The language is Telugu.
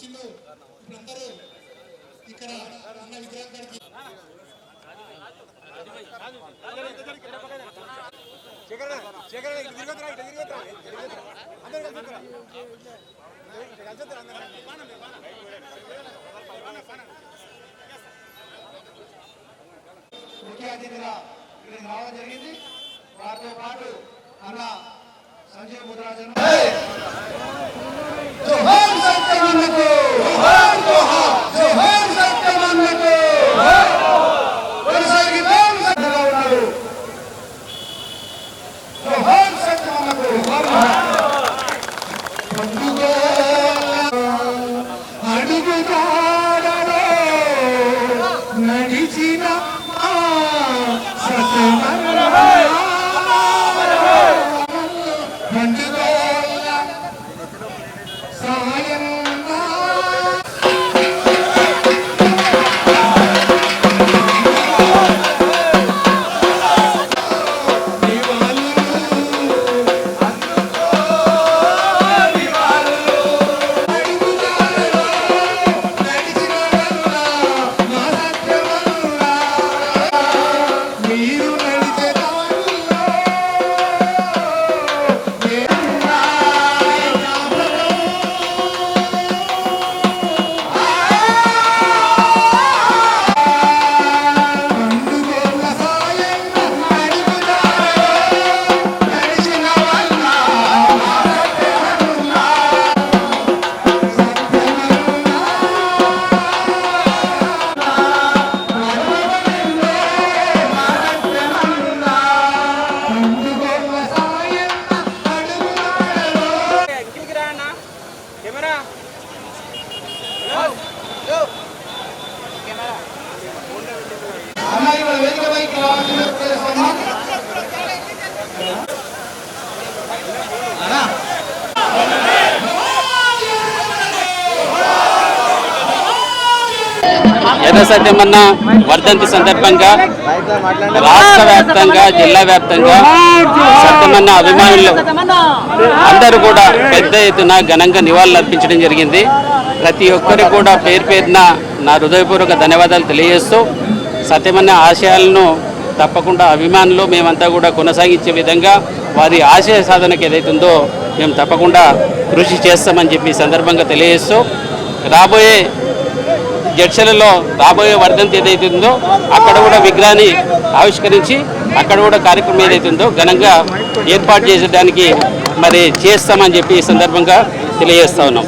వచ్చిందో అందరూ ఇక్కడ అన్న విగ్రహం కాడికి ముఖ్య అతిథిగా ఇక్కడికి రావడం జరిగింది. వారితో పాటు అన్న సంజయ్ ముద్రాజన్. అమ్మాయి వాళ్ళ వేదిక పైకి రావాల్సిందిగా ఎర్ర వర్ధంతి సందర్భంగా రాష్ట్ర వ్యాప్తంగా జిల్లా వ్యాప్తంగా సత్యమన్న అభిమానులు అందరూ కూడా పెద్ద ఎత్తున ఘనంగా నివాళులు అర్పించడం జరిగింది. ప్రతి ఒక్కరికి కూడా పేరు పేరున నా హృదయపూర్వక ధన్యవాదాలు తెలియజేస్తూ సత్యమన్న ఆశయాలను తప్పకుండా అభిమానులు మేమంతా కూడా కొనసాగించే విధంగా వారి ఆశయ సాధనకు ఏదైతుందో మేము తప్పకుండా కృషి చేస్తామని చెప్పి సందర్భంగా తెలియజేస్తూ రాబోయే జడ్చలలో రాబోయే వర్ధంతి ఏదైతుందో అక్కడ కూడా విగ్రహాన్ని ఆవిష్కరించి అక్కడ కూడా కార్యక్రమం ఏదైతుందో ఘనంగా ఏర్పాటు చేసేదానికి మరి చేస్తామని చెప్పి ఈ సందర్భంగా తెలియజేస్తా ఉన్నాం.